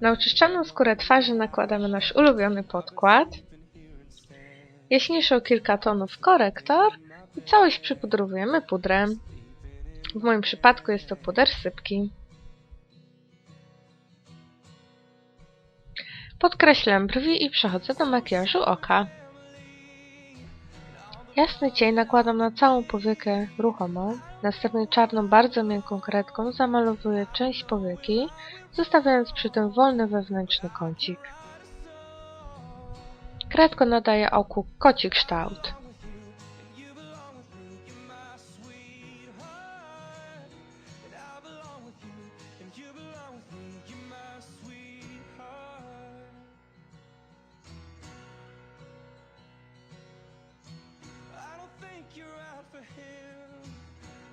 Na oczyszczoną skórę twarzy nakładamy nasz ulubiony podkład. Jaśniejszy o kilka tonów korektor i całość przypudrowujemy pudrem. W moim przypadku jest to puder sypki. Podkreślam brwi i przechodzę do makijażu oka. Jasny cień nakładam na całą powiekę ruchomą, następnie czarną, bardzo miękką kredką zamalowuję część powieki, zostawiając przy tym wolny wewnętrzny kącik. Kredko nadaje oku koci kształt. For him.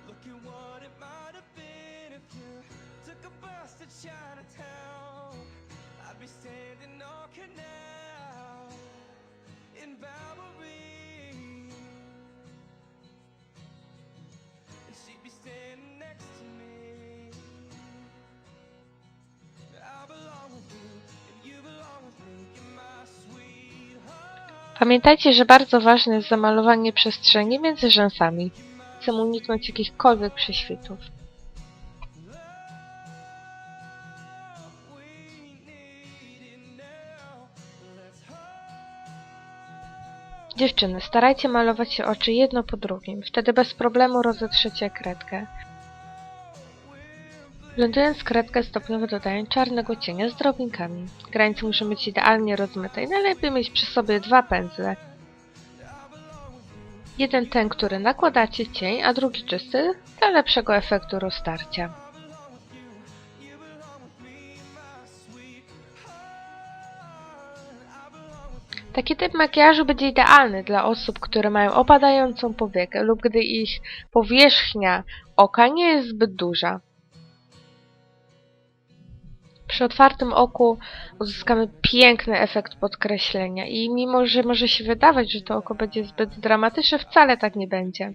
Look at what it might have been if you took a bus to Chinatown. Pamiętajcie, że bardzo ważne jest zamalowanie przestrzeni między rzęsami. Chcę uniknąć jakichkolwiek prześwitów. Dziewczyny, starajcie malować się oczy jedno po drugim. Wtedy bez problemu rozetrzecie kredkę. Blendując kredkę stopniowo dodaję czarnego cienia z drobinkami. Granice muszą być idealnie rozmyte i najlepiej mieć przy sobie dwa pędzle. Jeden ten, który nakładacie cień, a drugi czysty dla lepszego efektu roztarcia. Taki typ makijażu będzie idealny dla osób, które mają opadającą powiekę lub gdy ich powierzchnia oka nie jest zbyt duża. Przy otwartym oku uzyskamy piękny efekt podkreślenia i mimo, że może się wydawać, że to oko będzie zbyt dramatyczne, wcale tak nie będzie.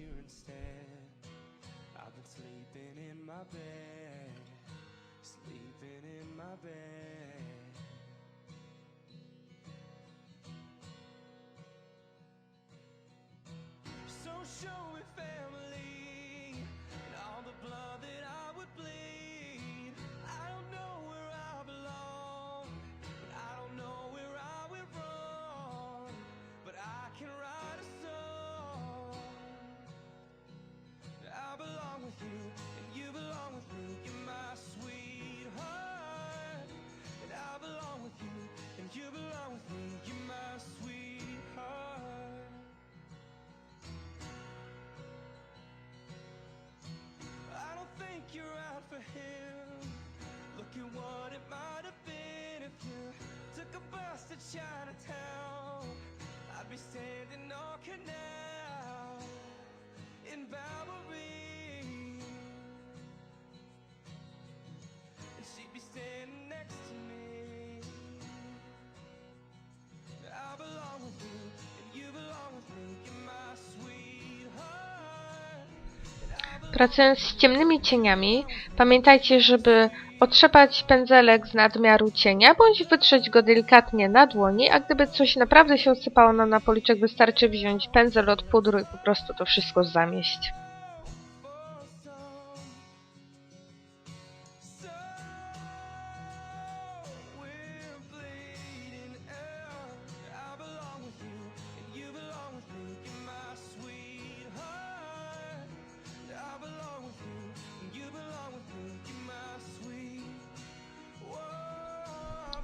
Been Look at what it might have been if you took a bus to Chinatown. I'd be standing on canal in Bowery. And she'd be standing next to me. Pracując z ciemnymi cieniami, pamiętajcie, żeby otrzepać pędzelek z nadmiaru cienia, bądź wytrzeć go delikatnie na dłoni, a gdyby coś naprawdę się osypało na napoliczek, wystarczy wziąć pędzel od pudru i po prostu to wszystko zamieść.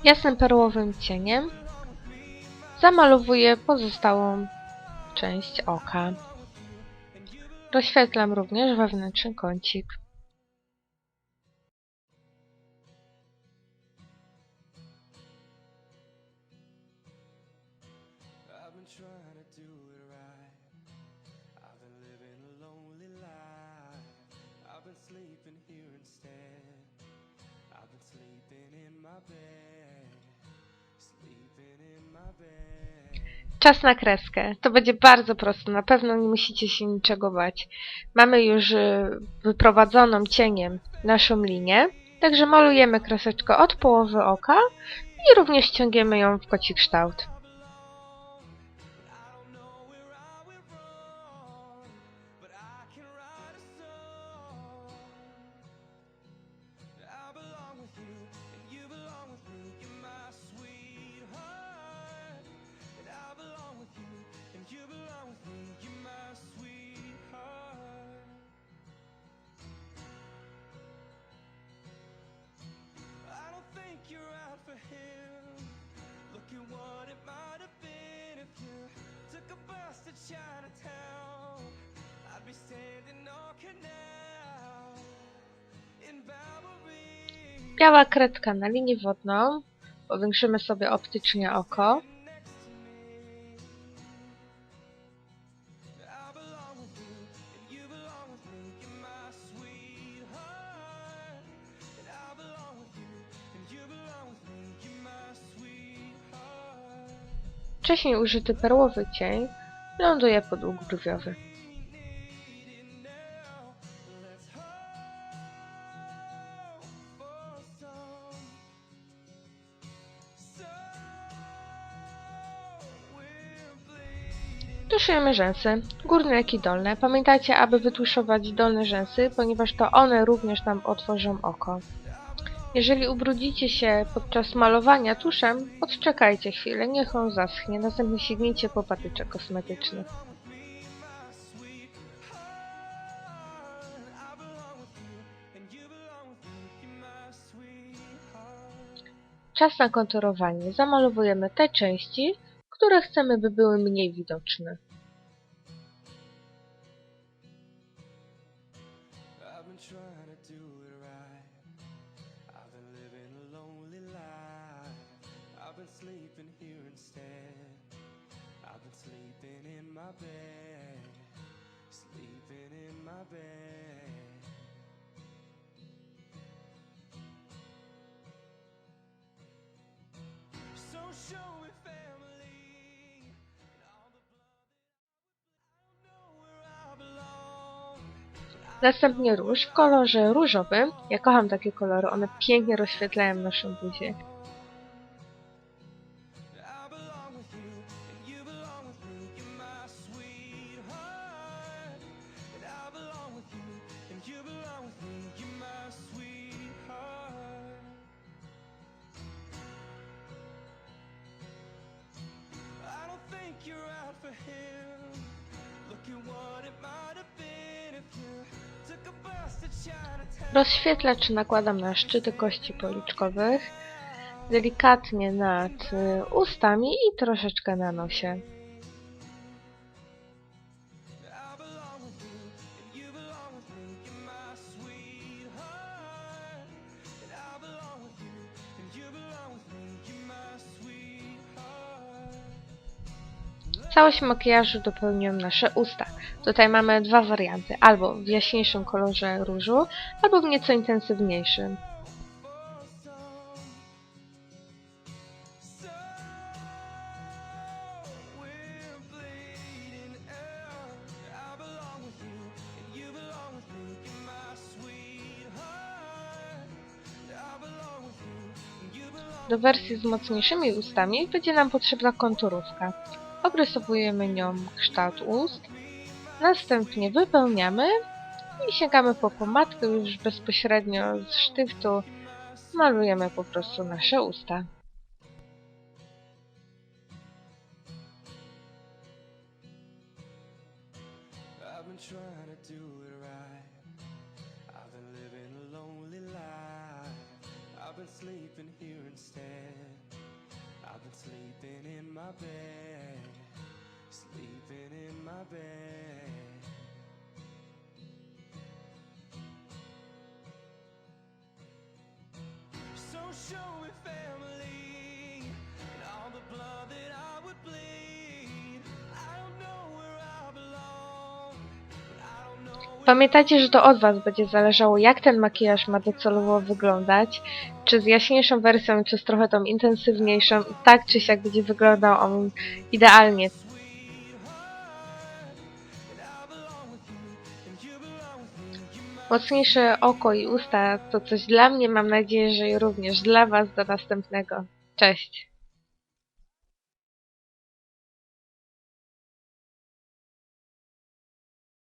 Jasnym perłowym cieniem zamalowuję pozostałą część oka. Rozświetlam również wewnętrzny kącik. Sleeping here instead. Czas na kreskę. To będzie bardzo proste, na pewno nie musicie się niczego bać. Mamy już y, wyprowadzoną cieniem naszą linię. Także malujemy kreseczkę od połowy oka i również ściągiemy ją w koci kształt. What it might have been if you took a bus to Chinatown. I'd be standing on canal in Ballerine. Biała kredka na linię wodną. Powiększymy sobie optycznie oko. Wcześniej użyty perłowy cień ląduje pod łuk brwiowy. Tuszujemy rzęsy, górne jak i dolne. Pamiętajcie, aby wytuszować dolne rzęsy, ponieważ to one również nam otworzą oko. Jeżeli ubrudzicie się podczas malowania tuszem, odczekajcie chwilę, niech on zaschnie, następnie sięgnijcie po patyczek kosmetyczny. Czas na konturowanie. Zamalowujemy te części, które chcemy, by były mniej widoczne. I've been trying to do it right. Been sleeping here instead. I've been sleeping in my bed. Sleeping in my bed. So show me family. Następnie róż w kolorze różowym. Ja kocham takie kolory, one pięknie rozświetlają naszą buzię. For him. Look at what it might have been if you took a bus to Chinatown. Rozświetlacz nakładam na szczyty kości policzkowych, delikatnie nad y, ustami i troszeczkę na nosie. Całość makijażu dopełnią nasze usta. Tutaj mamy dwa warianty, albo w jaśniejszym kolorze różu, albo w nieco intensywniejszym. Do wersji z mocniejszymi ustami będzie nam potrzebna konturówka. Obrysowujemy nią kształt ust, następnie wypełniamy i sięgamy po pomadkę już bezpośrednio z sztyftu. Malujemy po prostu nasze usta. Sleeping here instead. I've been sleeping in my bed. Sleeping in my bed. So show me family and all the blood that I would bleed. I don't know where I belong. Pamiętajcie, że to od Was będzie zależało, jak ten makijaż ma docelowo wyglądać. Czy z jaśniejszą wersją, czy z trochę tą intensywniejszą. Tak czy siak będzie wyglądał on idealnie. Mocniejsze oko i usta to coś dla mnie, mam nadzieję, że również dla Was. Do następnego. Cześć.